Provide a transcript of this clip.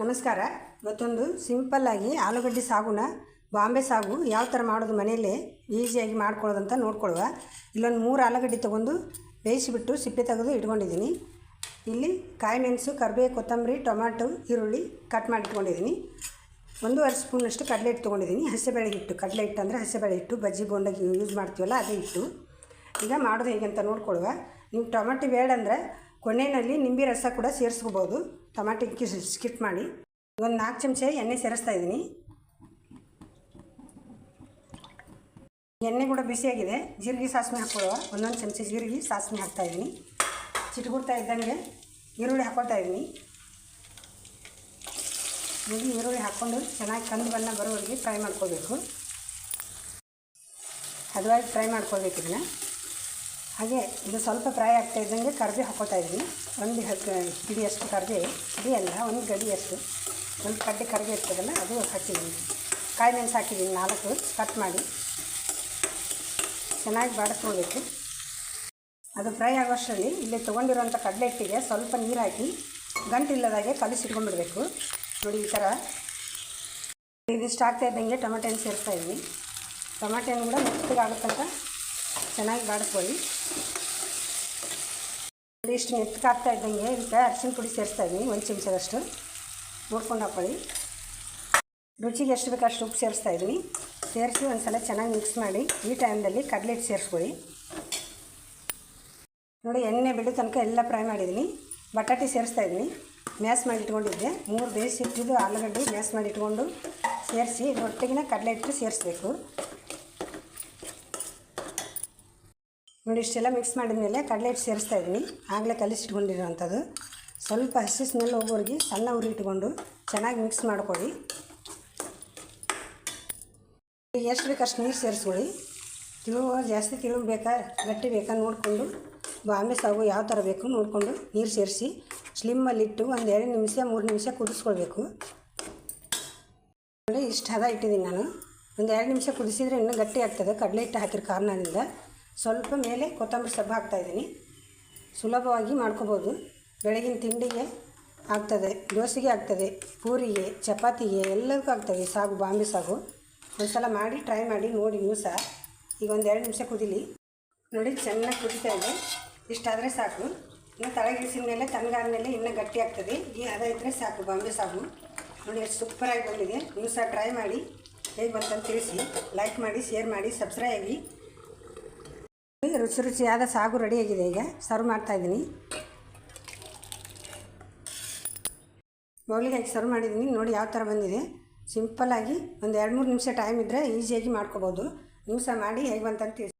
ನಮಸ್ಕಾರ. ಇವತ್ತೊಂದು ಸಿಂಪಲ್ಲಾಗಿ ಆಲೂಗಡ್ಡೆ ಸಾಗುನ ಬಾಂಬೆ ಸಾಗು ಯಾವ ಥರ ಮಾಡೋದು ಮನೆಯಲ್ಲೇ ಈಸಿಯಾಗಿ ಮಾಡ್ಕೊಳ್ಳೋದಂತ ನೋಡ್ಕೊಳ್ಳುವ. ಇಲ್ಲೊಂದು ಮೂರು ಆಲೂಗಡ್ಡೆ ತೊಗೊಂಡು ಬೇಯಿಸಿಬಿಟ್ಟು ಸಿಪ್ಪೆ ತೆಗೆದು ಇಟ್ಕೊಂಡಿದ್ದೀನಿ. ಇಲ್ಲಿ ಕಾಯಿ ಮೆಣಸು ಕರಿಬೇವು ಕೊತ್ತಂಬರಿ, ಟೊಮ್ಯಾಟೊ, ಈರುಳ್ಳಿ ಕಟ್ ಮಾಡಿ ಇಟ್ಕೊಂಡಿದ್ದೀನಿ. ಒಂದೂವರೆ ಸ್ಪೂನಷ್ಟು ಕಡಲೆ ಹಿಟ್ಟು ತೊಗೊಂಡಿದ್ದೀನಿ. ಹಸಿಬೇಳೆ ಹಿಟ್ಟು, ಕಡಲೆ ಹಿಟ್ಟು ಅಂದರೆ ಹಸಿಬೇಳೆ ಹಿಟ್ಟು, ಬಜ್ಜಿ, ಬೋಂಡಾಗಿ ಯೂಸ್ ಮಾಡ್ತೀವಲ್ಲ ಅದೇ ಹಿಟ್ಟು. ಈಗ ಮಾಡೋದು ಹೇಗೆ ಅಂತ ನೋಡ್ಕೊಳ್ಳುವ. ನೀವು ಟೊಮೆಟೊ ಬೇಡ ಅಂದರೆ ಕೊನೆಯಲ್ಲಿ ನಿಂಬೆ ರಸ ಕೂಡ ಸೇರಿಸ್ಕೋಬೋದು. ಟೊಮ್ಯಾಟೊ ಸ್ಕಿಪ್ ಮಾಡಿ. ಒಂದು ನಾಲ್ಕು ಚಮಚ ಎಣ್ಣೆ ಸೇರಿಸ್ತಾ ಇದ್ದೀನಿ. ಎಣ್ಣೆ ಕೂಡ ಬಿಸಿಯಾಗಿದೆ. ಜೀರಿಗೆ ಸಾಸಿವೆ ಹಾಕ್ಕೊಳ್ಳುವ? ಒಂದೊಂದು ಚಮಚ ಜೀರಿಗೆ ಸಾಸಿವೆ ಹಾಕ್ತಾ ಇದ್ದೀನಿ. ಚಿಟಗುಡ್ತಾ ಇದ್ದಂಗೆ ಈರುಳ್ಳಿ ಹಾಕ್ಕೊಳ್ತಾ ಇದ್ದೀನಿ. ನೋಡಿ, ಈರುಳ್ಳಿ ಹಾಕ್ಕೊಂಡು ಚೆನ್ನಾಗಿ ಕಂದು ಬಣ್ಣ ಬರೋವರೆಗೆ ಫ್ರೈ ಮಾಡ್ಕೋಬೇಕು. ಹದವಾಗಿ ಫ್ರೈ ಮಾಡ್ಕೋಬೇಕು ಇದನ್ನು. ಹಾಗೆ ಇದು ಸ್ವಲ್ಪ ಫ್ರೈ ಆಗ್ತಾ ಇದ್ದಂಗೆ ಕರ್ಬೇ ಹಾಕೋತಾ ಇದ್ದೀನಿ. ಒಂದು ಗಿಡಿಯಷ್ಟು ಕರ್ಬೇ, ಗಿಡಿ ಅಲ್ಲ, ಒಂದು ಗಡಿಯಷ್ಟು. ಒಂದು ಕಡ್ಡಿ ಕರ್ಬೇ ಇರ್ತದಲ್ಲ, ಅದು ಹಾಕಿದ್ದೀನಿ. ಕಾಯಿ ಮೆಣಸು ಹಾಕಿದ್ದೀನಿ, ನಾಲ್ಕು. ಕಟ್ ಮಾಡಿ. ಚೆನ್ನಾಗಿ ಬಾಡಿಸ್ಕೊಳ್ಬೇಕು ಅದು ಫ್ರೈ ಆಗೋಷ್ಟರಲ್ಲಿ ಇಲ್ಲಿ ತೊಗೊಂಡಿರೋಂಥ ಕಡಲೆ ಹಿಟ್ಟಿಗೆ ಸ್ವಲ್ಪ ನೀರು ಹಾಕಿ ಗಂಟಿಲ್ಲದಾಗೆ ಕಲಿಸಿಟ್ಕೊಂಡ್ಬಿಡ್ಬೇಕು. ನೋಡಿ ಈ ಥರ. ಇದಿಷ್ಟು ಆಗ್ತಾ ಇದ್ದಂಗೆ ಟೊಮೆಟೊ ಹಣ್ಣು ಸೇರಿಸ್ತಾ ಇದ್ದೀನಿ. ಟೊಮೆಟೊ ಹಣ್ಣು ಕೂಡ ಮೆತ್ತಗೆ ಆಗುತ್ತಂತ ಚೆನ್ನಾಗಿ ಬಾಡಿಸ್ಕೊಳ್ಳಿ. ನೋಡಿ ಇಷ್ಟು ಮೆತ್ತಗೆ ಆಗ್ತಾ ಇದ್ದಂಗೆ ಇದಕ್ಕೆ ಅರಿಶಿನ ಪುಡಿ ಸೇರಿಸ್ತಾ ಇದ್ದೀನಿ, ಒಂದು ಚಮಚದಷ್ಟು. ನೋಡ್ಕೊಂಡು ಹಾಕೊಳ್ಳಿ ರುಚಿಗೆ ಎಷ್ಟು ಬೇಕು ಅಷ್ಟು ಉಪ್ಪು ಸೇರಿಸ್ತಾ ಇದ್ದೀನಿ. ಸೇರಿಸಿ ಒಂದು ಸಲ ಚೆನ್ನಾಗಿ ಮಿಕ್ಸ್ ಮಾಡಿ, ಈ ಟೈಮ್ದಲ್ಲಿ ಕಡಲೆ ಹಿಟ್ಟು ಸೇರಿಸ್ಕೊಳ್ಳಿ. ನೋಡಿ, ಎಣ್ಣೆ ಬಿಡೋ ತನಕ ಎಲ್ಲ ಫ್ರೈ ಮಾಡಿದ್ದೀನಿ. ಬಟಾಟೆ ಸೇರಿಸ್ತಾ ಇದ್ದೀನಿ. ಮ್ಯಾಸ್ ಮಾಡಿ ಇಟ್ಕೊಂಡಿದ್ದೆ. ಮೂರು ಬೇಯಿಸಿಟ್ಟಿದ್ದು ಆಲೂಗಡ್ಡೆ ಮ್ಯಾಸ್ ಮಾಡಿ ಇಟ್ಕೊಂಡು ಸೇರಿಸಿ ಒಟ್ಟಿಗಿನ ಕಡಲೆ ಹಿಟ್ಟು ಸೇರಿಸ್ಬೇಕು. ನೋಡಿ, ಇಷ್ಟೆಲ್ಲ ಮಿಕ್ಸ್ ಮಾಡಿದ್ಮೇಲೆ ಕಡಲೆ ಹಿಟ್ಟು ಸೇರಿಸ್ತಾ ಇದ್ದೀನಿ. ಆಗಲೇ ಕಲಿಸಿಟ್ಕೊಂಡಿರೋವಂಥದ್ದು. ಸ್ವಲ್ಪ ಹಸಿ ಸ್ಮೆಲ್ ಹೋಗೋರಿಗೆ ಸಣ್ಣ ಉರಿ ಇಟ್ಕೊಂಡು ಚೆನ್ನಾಗಿ ಮಿಕ್ಸ್ ಮಾಡ್ಕೊಳ್ಳಿ. ಎಷ್ಟು ಬೇಕು ಅಷ್ಟು ನೀರು ಸೇರಿಸ್ಕೊಳ್ಳಿ. ತಿಳು ಜಾಸ್ತಿ ತಿಳು ಬೇಕಾ, ಗಟ್ಟಿ ಬೇಕಾ ನೋಡಿಕೊಂಡು, ಬಾಂಬೆ ಸಾಗು ಯಾವ ಥರ ಬೇಕು ನೋಡಿಕೊಂಡು ನೀರು ಸೇರಿಸಿ ಸ್ಲಿಮ್ಮಲ್ಲಿಟ್ಟು ಒಂದು ಎರಡು ನಿಮಿಷ, ಮೂರು ನಿಮಿಷ ಕುದಿಸ್ಕೊಳ್ಬೇಕು. ಇಷ್ಟು ಹದ ಇಟ್ಟಿದ್ದೀನಿ ನಾನು. ಒಂದು ಎರಡು ನಿಮಿಷ ಕುದಿಸಿದರೆ ಇನ್ನೂ ಗಟ್ಟಿ ಆಗ್ತದೆ. ಕಡಲೆ ಹಿಟ್ಟು ಹಾಕಿರೋ ಕಾರಣದಿಂದ. ಸ್ವಲ್ಪ ಮೇಲೆ ಕೊತ್ತಂಬರಿ ಸೊಪ್ಪು ಹಾಕ್ತಾಯಿದ್ದೀನಿ ಸುಲಭವಾಗಿ ಮಾಡ್ಕೋಬೋದು. ಬೆಳಗಿನ ತಿಂಡಿಗೆ ಆಗ್ತದೆ, ದೋಸೆಗೆ ಆಗ್ತದೆ, ಪೂರಿಗೆ, ಚಪಾತಿಗೆ ಎಲ್ಲದಕ್ಕೂ ಆಗ್ತದೆ ಸಾಗು, ಬಾಂಬೆ ಸಾಗು. ಒಂದು ಸಲ ಮಾಡಿ ಟ್ರೈ ಮಾಡಿ ನೋಡಿ ನೀವು ಸಹ. ಈಗ ಒಂದು ಎರಡು ನಿಮಿಷ ಕುದಿಲಿ. ನೋಡಿ ಚೆನ್ನಾಗಿ ಕುದಿತಾ ಇದೆ. ಇಷ್ಟಾದರೆ ಸಾಕು. ಇನ್ನು ತಳಗಿಳಿಸಿದ ಮೇಲೆ, ತಣ್ಣಗಾದ್ಮೇಲೆ ಇನ್ನೂ ಗಟ್ಟಿ ಆಗ್ತದೆ. ಈ ಹದ ಇದ್ದರೆ ಸಾಕು, ಬಾಂಬೆ ಸಾಗು. ನೋಡಿ, ಎಷ್ಟು ಸೂಪರಾಗಿ ಬಂದಿದೆ. ನೀವು ಸಹ ಟ್ರೈ ಮಾಡಿ. ಹೇಗೆ ಬಂತಂತ ತಿಳಿಸಿ. ಲೈಕ್ ಮಾಡಿ ಶೇರ್ ಮಾಡಿ ಸಬ್ಸ್ಕ್ರೈಬ್ ಆಗಿ. ರುಚಿ ರುಚಿಯಾದ ಸಾಗು ರೆಡಿಯಾಗಿದೆ ಈಗ. ಸರ್ವ್ ಮಾಡ್ತಾಯಿದ್ದೀನಿ ಮೌಲಿಗೆ ಹಾಕಿ ಸರ್ವ್ ಮಾಡಿದ್ದೀನಿ. ನೋಡಿ ಯಾವ ಥರ ಬಂದಿದೆ. ಸಿಂಪಲ್ಲಾಗಿ ಒಂದು ಎರಡು ಮೂರು ನಿಮಿಷ ಟೈಮ್ ಇದ್ದರೆ ಈಸಿಯಾಗಿ ಮಾಡ್ಕೋಬೋದು. ನೀವು ಸಹ ಮಾಡಿ ಹೇಗೆ ಬಂತಂತ ತಿಳಿಸಿ.